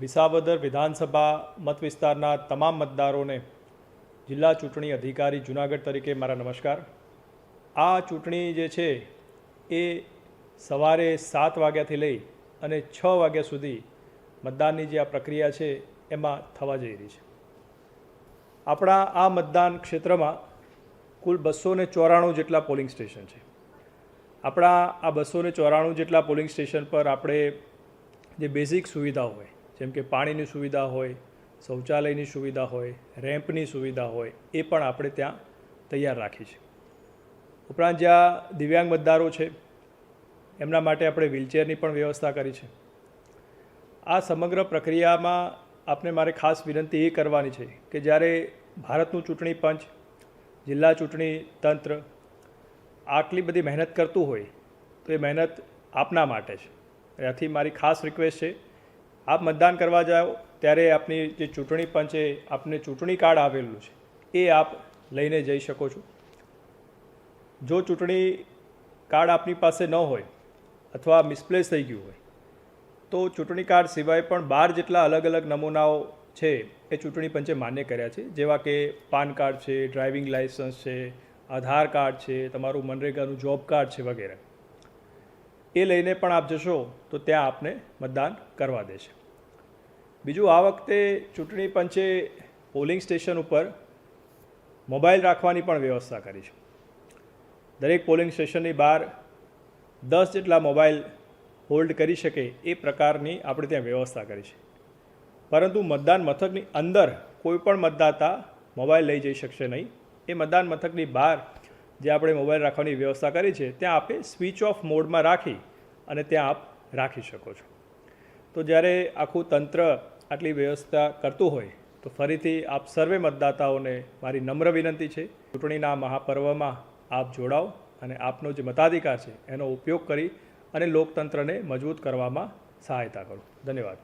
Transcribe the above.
વિસાવદર વિધાનસભા મત વિસ્તારના તમામ મતદારોને જિલ્લા ચૂંટણી અધિકારી જુનાગઢ તરીકે મારા નમસ્કાર. આ ચૂંટણી જે છે એ સવારે સાત વાગ્યાથી લઈ અને છ વાગ્યા સુધી મતદાનની જે આ પ્રક્રિયા છે એમાં થવા જઈ રહી છે. આપણા આ મતદાન ક્ષેત્રમાં કુલ બસો ને ચોરાણું જેટલા પોલિંગ સ્ટેશન છે. આપણા આ બસો ચોરાણું જેટલા પોલિંગ સ્ટેશન પર આપણે જે બેઝિક સુવિધાઓ હોય જેમ કે પાણીની સુવિધા હોય, શૌચાલયની સુવિધા હોય, રેમ્પની સુવિધા હોય, એ પણ આપણે ત્યાં તૈયાર રાખી છે. ઉપરાંત જ્યાં દિવ્યાંગ મતદારો છે, એમના માટે આપણે વ્હીલચેરની પણ વ્યવસ્થા કરી છે. આ સમગ્ર પ્રક્રિયામાં આપને મારે ખાસ વિનંતી એ કરવાની છે કે જ્યારે ભારતનું ચૂંટણી પંચ, જિલ્લા ચૂંટણી તંત્ર આટલી બધી મહેનત કરતું હોય, તો એ મહેનત આપના માટે છે. એથી મારી ખાસ રિક્વેસ્ટ છે આપ મતદાન કરવા જાઓ, ત્યારે આપની જે ચૂંટણી પંચે આપને ચૂંટણી કાર્ડ આવેલું છે, એ આપ લઈને જઈ શકો છો. જો ચૂંટણી કાર્ડ આપની પાસે ન હોય અથવા મિસપ્લેસ થઈ ગયું હોય, તો ચૂંટણી કાર્ડ સિવાય પણ બાર જેટલા અલગ અલગ નમૂનાઓ છે, એ ચૂંટણી પંચે માન્ય કર્યા છે. જેવા કે પાન કાર્ડ છે, ડ્રાઇવિંગ લાઇસન્સ છે, આધાર કાર્ડ છે, તમારું મનરેગાનું જોબ કાર્ડ છે વગેરે. એ લઈને પણ આપ જશો તો ત્યાં આપને મતદાન કરવા દેશે. બીજું, આ વખતે ચૂંટણી પંચે પોલિંગ સ્ટેશન ઉપર મોબાઈલ રાખવાની પણ વ્યવસ્થા કરી છે. દરેક પોલિંગ સ્ટેશનની બહાર દસ જેટલા મોબાઈલ હોલ્ડ કરી શકે એ પ્રકારની આપણે ત્યાં વ્યવસ્થા કરી છે. પરંતુ મતદાન મથકની અંદર કોઈ પણ મતદાતા મોબાઈલ લઈ જઈ શકશે નહીં. એ મતદાન મથકની બહાર જે આપણે મોબાઈલ રાખવાની વ્યવસ્થા કરી છે, ત્યાં આપે સ્વિચ ઓફ મોડમાં રાખી અને ત્યાં આપ રાખી શકો છો. તો જ્યારે આખું તંત્ર આટલી વ્યવસ્થા કરતું હોય, તો ફરીથી આપ સર્વે મતદાતાઓને મારી નમ્ર વિનંતી છે, ચૂંટણીના મહાપર્વમાં આપ જોડાઓ અને આપનો જે મતાધિકાર છે, એનો ઉપયોગ કરી અને લોકતંત્રને મજબૂત કરવામાં સહાયતા કરો. ધન્યવાદ.